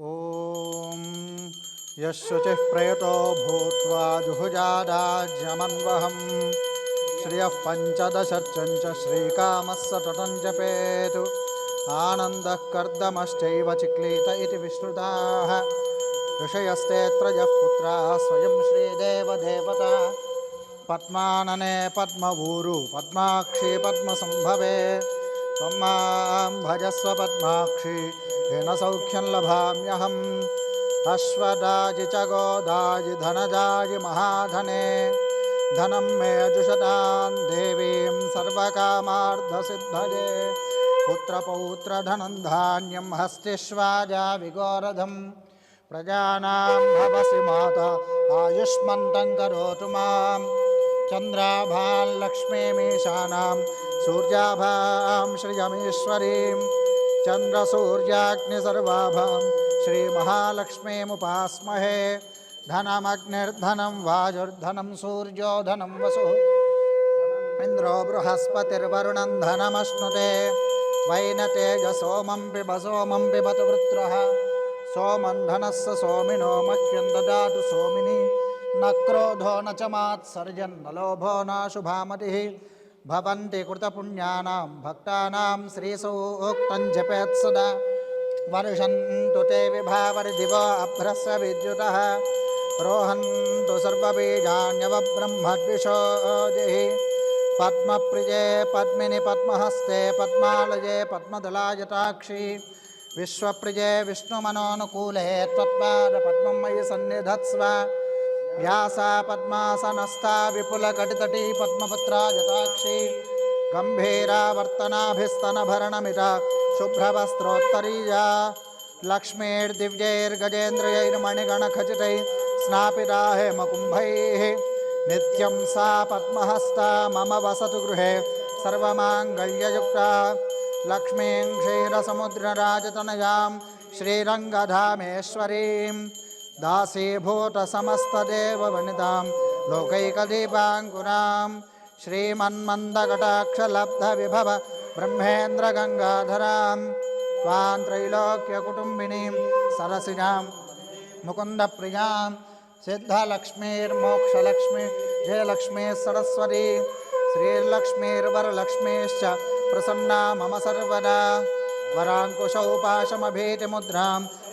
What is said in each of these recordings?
ॐ यशुचिः प्रयतो भूत्वा जुहुजादाज्यमन्वहं श्रियः पञ्चदशर्चं च श्रीकामः सततं जपेतु। आनन्दः कर्दमश्चैव चिक्लीत इति विश्रुताः। ऋषयस्तेऽत्रयः पुत्राः स्वयं श्रीदेवदेवता। पद्मानने पद्मवूरु पद्माक्षी पद्मसम्भवे। त्वं माँ भजस्व पद्माक्षी। येन सौख्यं लभाम्यहम्। अश्वदाजि च गोदाजि धनदाजि महाधने। धनं मे जुषतां देवीं सर्वकामार्धसिद्धये। पुत्रपौत्रधनं धान्यं हस्तिष्वाजा विगोरधम्। प्रजानां भवसि माता आयुष्मन्तं करोतु माँ चन्द्राभाल्लक्ष्मीमीशानां सूर्याभां श्रियमीश्वरीं चन्द्रसूर्याग्निसर्वाभां श्रीमहालक्ष्मीमुपास्महे। धनमग्निर्धनं वाजुर्धनं सूर्यो धनं वसुः। इन्द्रो बृहस्पतिर्वरुणं धनमश्नुते। वैनतेजसोमं पिब सोमं पिबतु वृत्रः। सोमं धनस्य सोमिनो मह्यं ददातु सोमिनि। न क्रोधो न च मात्सर्जन्। न लोभो न शुभामतिः। भवन्ति कृतपुण्यानां भक्तानां श्रीसूक्तं जपेत् सदा। वर्षन्तु ते विभावरिदिव अभ्रस्य विद्युतः। रोहन्तु सर्वबीजान्यवब्रह्मद्विषोजिः पद्मप्रिये पद्मिनि पद्महस्ते पद्मालये पद्मदलायताक्षी। विश्वप्रिये विष्णुमनोनुकूले त्वत्पादपद्मं मयि सन्निधत्स्व। व्यासा पद्मासनस्था विपुलकटितटी पद्मपत्रा यताक्षी गम्भीरावर्तनाभिस्तनभरणमिता शुभ्रवस्त्रोत्तरीया लक्ष्मीर्दिव्यैर्गजेन्द्रियैर्मणिगणखचितैः स्नापिता हेमकुम्भैः। नित्यं सा पद्महस्ता मम वसतु गृहे सर्वमाङ्गल्ययुक्ता। लक्ष्मीं क्षीरसमुद्रराजतनयां श्रीरङ्गधामेश्वरीं दासीभूतसमस्तदेववनितां लोकैकदीपाङ्कुरां श्रीमन्मन्दकटाक्षलब्धविभव ब्रह्मेन्द्रगङ्गाधरां त्वां त्रैलोक्यकुटुम्बिनीं सरसिजां मुकुन्दप्रियाँ सिद्धलक्ष्मीर्मोक्षलक्ष्मी जयलक्ष्मी सरस्वती श्रीर्लक्ष्मीर्वरलक्ष्मीश्च प्रसन्ना मम सर्वदा वराङ्कुशौ पाशमभीतिमुद्रां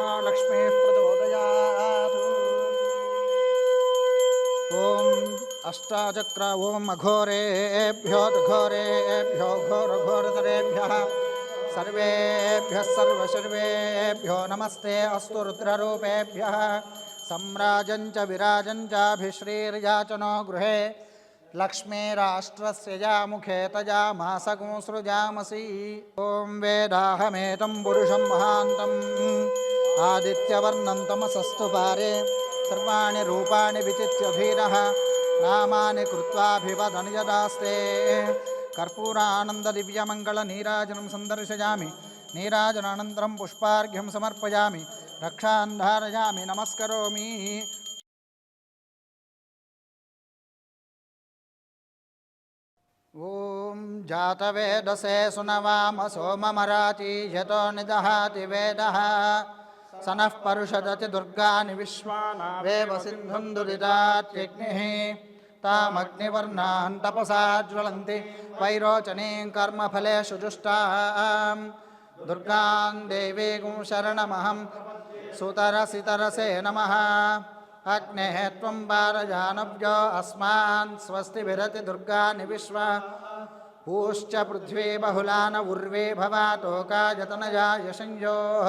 तन्नो लक्ष्मीः प्रचोदयातु ॐ अष्टाचक्र, ॐ अघोरेभ्यो घोरेभ्यो घोरघोरतरेभ्यः सर्वेभ्यः सर्वसर्वेभ्यो नमस्ते, अस्तु रुद्ररूपेभ्यः। सम्राजं च विराजं चाभिश्रीर्याचनो गृहे लक्ष्मीराष्ट्रस्य यामुखे तजा मासगुंसृजामसि ॐ वेदाहमेतं पुरुषं महान्तम् आदित्यवर्णं तमसस्तु पारे सर्वाणि रूपाणि विचित्य धीरः नामानि कृत्वाभिवदन् यदास्ते। कर्पूरानन्ददिव्यमङ्गलनीराजनं सन्दर्शयामि। नीराजनानन्तरं पुष्पार्घ्यं समर्पयामि। रक्षान् धारयामि नमस्करोमि। ॐ जातवेदसे सुनवाम सोममराति यतो निदहाति वेदः। स नः परुषदति दुर्गानि विश्वानावेव सिन्धुं दुरितात्यग्निः। तामग्निवर्णान् तपसा ज्वलन्ति, वैरोचनीं कर्मफलेषु जुष्टां दुर्गां देवीगुं शरणमहं सुतरसितरसे नमः। अग्नेः त्वं पारजानव्यो अस्मान् स्वस्तिभिरति दुर्गानि विश्वा पूश्च पृथ्वी बहुलान उर्वे भवातोका यतनया यशञ्जोः।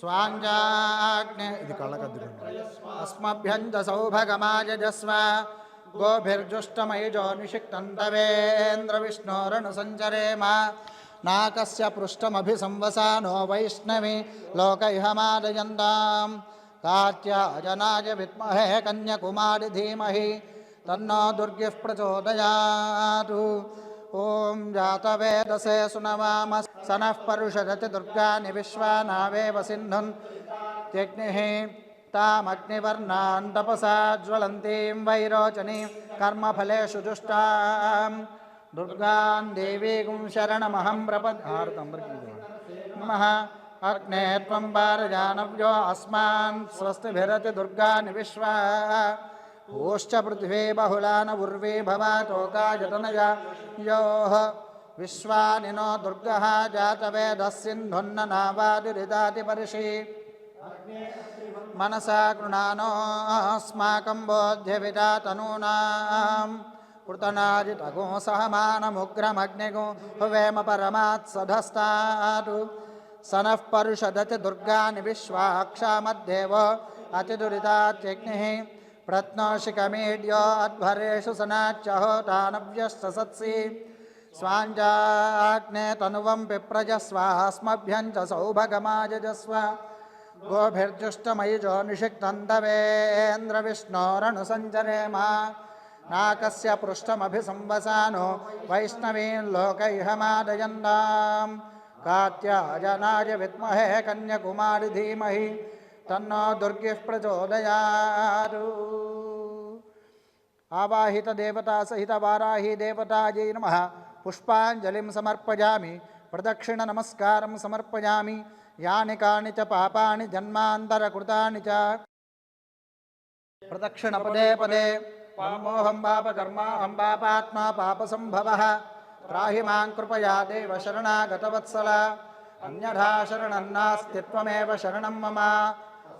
स्वाञ्जाग्ने इति कळकद्रुण् अस्मभ्यञ्जसौभगमायजस्व माक पृष्ठम नाकस्य पृष्ठमभिसंवसानो वैष्णवी लोक इह मादयन्तां कात्यायनाय विद्महे कन्यकुमारि तन्नो दुर्गिः प्रचोदयातु। ॐ जातवेदसे सुनवाम सनः परुषदति दुर्गानि विश्वानावेव सिन्धुन् त्यग्निः तामग्निवर्णान् तपसा ज्वलन्तीं वैरोचनीं कर्मफलेषु जुष्टां दुर्गान् देवीगुं शरणमहं प्रपदार्थं नमः अग्ने त्वं वारजानव्यो अस्मान् स्वस्तिभिरति दुर्गानि विश्वा ओश्च पृथिवी बहुलान उर्वी भवातोकायतनया योः विश्वानि नो दुर्गः जातवेदः सिन्धुन्न नावादिरिदातिपर्षि मनसा गृणानोऽस्माकं बोध्यविदा तनूनां कृतनाजितगो सहमानमुग्रमग्निगो हुवेम परमात्सधस्तातु स नः परुषदति दुर्गानि विश्वाक्षामद्देव अतिदुरितात्यग्निः प्रत्नोषिकमीड्यो अध्वरेषु सनाच्यहोतानव्यश्च सत्सि स्वाञ्जाग्ने तनुवं पिप्रजस्वास्मभ्यं च सौभगमायजस्व। गोभिर्जुष्टमयुजो निषिक्तन्तवेन्द्रविष्णोरनुसञ्चरेम नाकस्य पृष्ठमभिसंवसानो वैष्णवीन् लोकैहमादयन्तां कात्यायनाय विद्महे कन्यकुमारि धीमहि तन्नो दुर्गिः प्रचोदयातु ఆవాహిత దేవతా సహిత వారాహి దేవతాజై నమ పుష్పాంజలిం సమర్పయామి ప్రదక్షిణ నమస్కారం సమర్పయామి యాని కాని చ పాపాని జన్మాంతరకృతాని చ ప్రదక్షిణ పదే పదే పామోహం పాపకర్మాహం పాపాత్మా పాపసంభవ త్రాహి మాం కృపయా దేవ శరణాగతవత్సల అన్యథా శరణం నాస్తి త్వమేవ శరణం మమ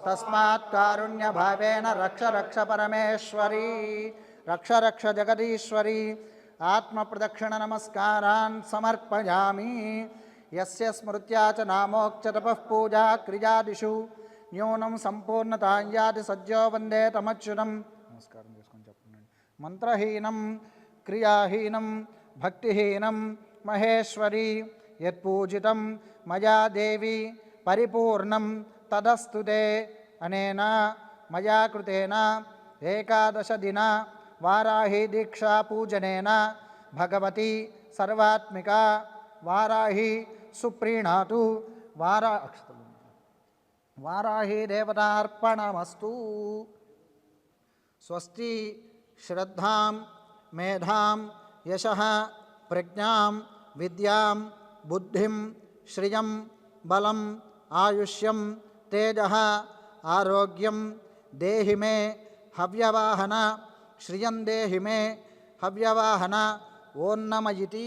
तस्मात् कारुण्यभावेन रक्ष रक्ष परमेश्वरी रक्ष रक्ष जगदीश्वरी आत्मप्रदक्षिणनमस्कारान् समर्पयामि यस्य स्मृत्या च नामोक्ततपः पूजा क्रियादिषु న్యూనం సంపూర్ణతాయాది సజ్జో వందే తమచ్యుతం నమస్కారం చేసుకొని చెప్పండి మంత్రహీనం క్రియాహీనం భక్తిహీనం మహేశ్వరి యత్పూజితం మయా దేవి పరిపూర్ణం तदस्तु ते अनेन मया कृतेन एकादशदिन वाराही दीक्षापूजनेन भगवती सर्वात्मिका वाराही सुप्रीणातु वारा वाराही देवतार्पणमस्तु। स्वस्ति श्रद्धां, मेधां, यशः, प्रज्ञां, विद्यां, बुद्धिं, श्रियं, बलम् आयुष्यं तेज आरोग्यम देहि मे हव्यवाहन श्रियं देहि मे हव्यवाहन ओन्नमयिती।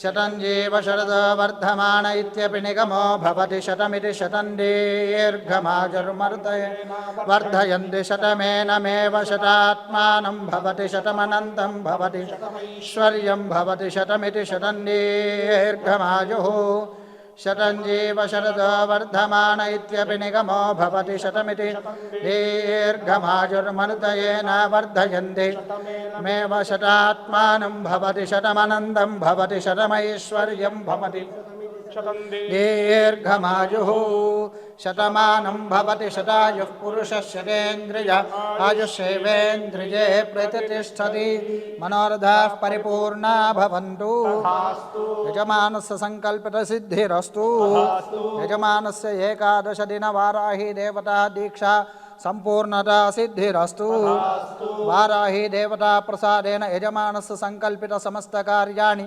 शतञ्जीव शरदो वर्धमान इत्यपि निगमो भवति शतमिति शतं दीर्घमाजुर्मर्दय वर्धयन्ति शतमेनमेव शतात्मानं भवति शतमनन्तं भवति। ऐश्वर्यं भवति शतमिति शतञ्जीव शरदो वर्धमान इत्यपि निगमो भवति शतमिति। दीर्घमाजुर्मनुतयेन वर्धयन्ति। मेव शतात्मानं भवति शतमनन्दं भवति शतमैश्वर्यं भवति। दीर्घमायुः शतमानं भवति शतायुः पुरुषः शतेन्द्रिय आयुष्येवेन्द्रिये प्रतिष्ठति। मनोरथाः परिपूर्णा भवन्तु। यजमानस्य सङ्कल्पितसिद्धिरस्तु। यजमानस्य एकादशदिनवाराही देवता दीक्षा सम्पूर्णता सिद्धिरस्तु। वाराही देवता प्रसादेन यजमानस्य सङ्कल्पितसमस्तकार्याणि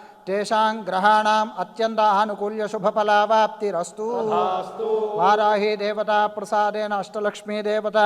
तेषां ग्रहाणाम् अत्यन्त आनुकूल्यशुभफलावाप्तिरस्तु वाराही देवता प्रसादेन अष्टलक्ष्मी देवता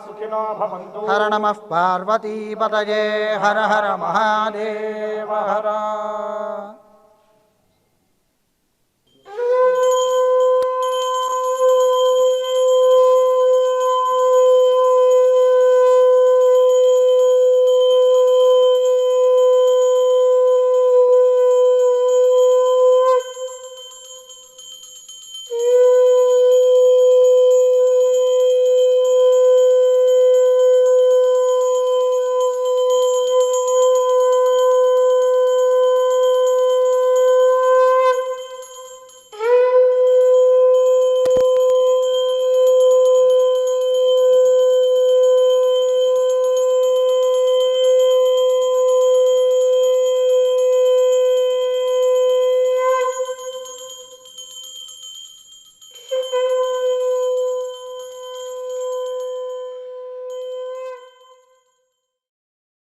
सुखिनो भवन्तु। हर नमः हर हर महादेव हर।